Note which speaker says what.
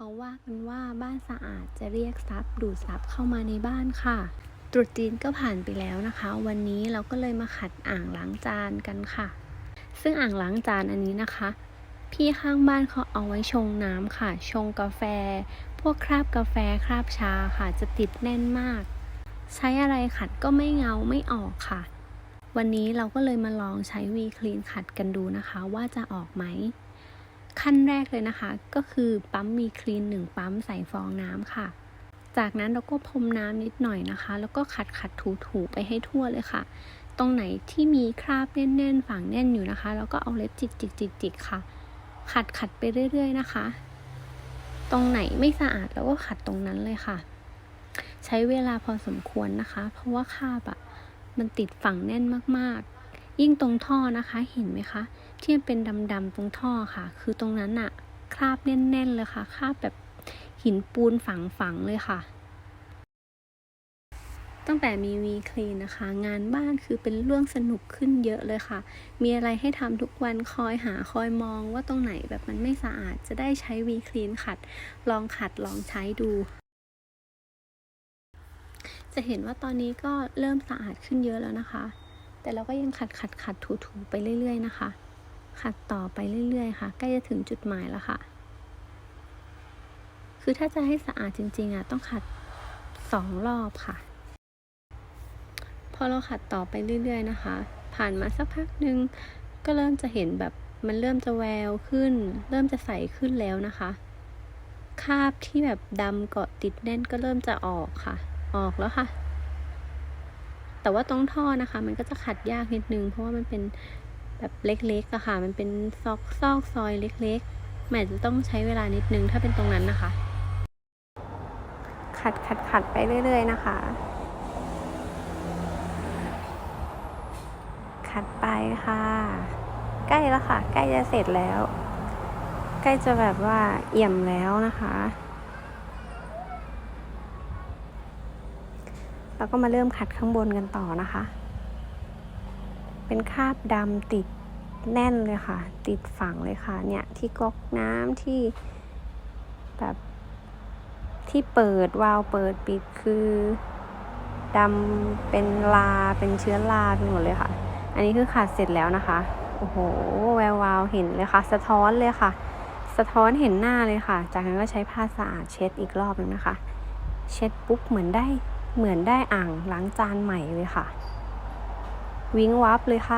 Speaker 1: เขาว่ากันว่าบ้านสะอาดจะเรียกทรัพย์ดูดทรัพย์เข้ามาในบ้านค่ะ ตรุษจีนก็ผ่านไปแล้วนะคะ วันนี้เราก็เลยมาขัดอ่างล้างจานกันค่ะ ซึ่งอ่างล้างจานอันนี้นะคะ พี่ข้างบ้านเขาเอาไว้ชงน้ำค่ะ ชงกาแฟ พวกคราบกาแฟคราบชาค่ะ จะติดแน่นมาก ใช้อะไรขัดก็ไม่เงาไม่ออกค่ะ วันนี้เราก็เลยมาลองใช้วีคลีนขัดกันดูนะคะ ว่าจะออกไหม ขั้นแรกเลยนะคะ ก็คือปั๊มวีคลีนหนึ่งปั๊มใส่ฟองน้ำค่ะ จากนั้นเราก็พรมน้ำนิดหน่อยนะคะ แล้วก็ขัดขัดถูถูไปให้ทั่วเลยค่ะ ตรงไหนที่มีคราบแน่นๆ ฝังแน่นอยู่นะคะ แล้วก็เอาเล็บจิกจิกจิกจิกค่ะ ขัดขัดไปเรื่อยๆนะคะ ตรงไหนไม่สะอาดเราก็ขัดตรงนั้นเลยค่ะ ใช้เวลาพอสมควรนะคะ เพราะว่าคราบอะ่ะมันติดฝังแน่นมากๆ ยิ่งตรงท่อนะคะเห็นไหมคะ ที่มันเป็นดำๆตรงท่อค่ะ คือตรงนั้นอะคราบแน่น ๆ เลยค่ะ คราบแบบหินปูนฝังๆเลยค่ะ ตั้งแต่มีวีคลีนนะคะ งานบ้านคือเป็นเรื่องสนุกขึ้นเยอะเลยค่ะ มีอะไรให้ทำทุกวันคอยหาคอยมองว่าตรงไหนแบบมันไม่สะอาดจะได้ใช้วีคลีนขัด ลองขัดลองใช้ดูจะเห็นว่าตอนนี้ก็เริ่มสะอาดขึ้นเยอะแล้วนะคะ แต่เราก็ยังขัดขัดขัดถูถูไปเรื่อย ๆ นะคะ ขัดต่อไปเรื่อย ๆ ค่ะ ใกล้จะถึงจุดหมายแล้วค่ะ คือถ้าจะให้สะอาดจริง ๆอะต้องขัดสองรอบค่ะ พอเราขัดต่อไปเรื่อย ๆ นะคะ ผ่านมาสักพักหนึ่งก็เริ่มจะเห็นแบบมันเริ่มจะแววขึ้น เริ่มจะใสขึ้นแล้วนะคะคราบที่แบบดำเกาะติดแน่นก็เริ่มจะออกค่ะ ออกแล้วค่ะ แต่ว่าตรงท่อนะคะ มันก็จะขัดยากนิดนึง เพราะว่ามันเป็นแบบเล็กๆอะค่ะ มันเป็นซอกซอกซอยเล็กๆแหมจะต้องใช้เวลานิดนึงถ้าเป็นตรงนั้นนะคะ ขัดขัดขัดไปเรื่อย ๆ นะคะ ขัดไปค่ะ ใกล้แล้วค่ะ ใกล้จะเสร็จแล้ว ใกล้จะแบบว่าเอี่ยมแล้วนะคะ แล้วก็มาเริ่มขัดข้างบนกันต่อนะคะ เป็นคราบดำติดแน่นเลยค่ะ ติดฝังเลยค่ะ เนี่ยที่ก๊อกน้ำที่แบบที่เปิดวาล์วเปิดปิดคือดำเป็นลาเป็นเชื้อราไปหมดเลยค่ะ อันนี้คือขัดเสร็จแล้วนะคะ โอ้โห แวววาวเห็นเลยค่ะ สะท้อนเลยค่ะ สะท้อนเห็นหน้าเลยค่ะ จากนั้นก็ใช้ผ้าสะอาดเช็ดอีกรอบนึงนะคะ เช็ดปุ๊บเหมือนได้ เหมือนได้อ่างล้างจานใหม่เลยค่ะ วิ้งวับเลยค่ะ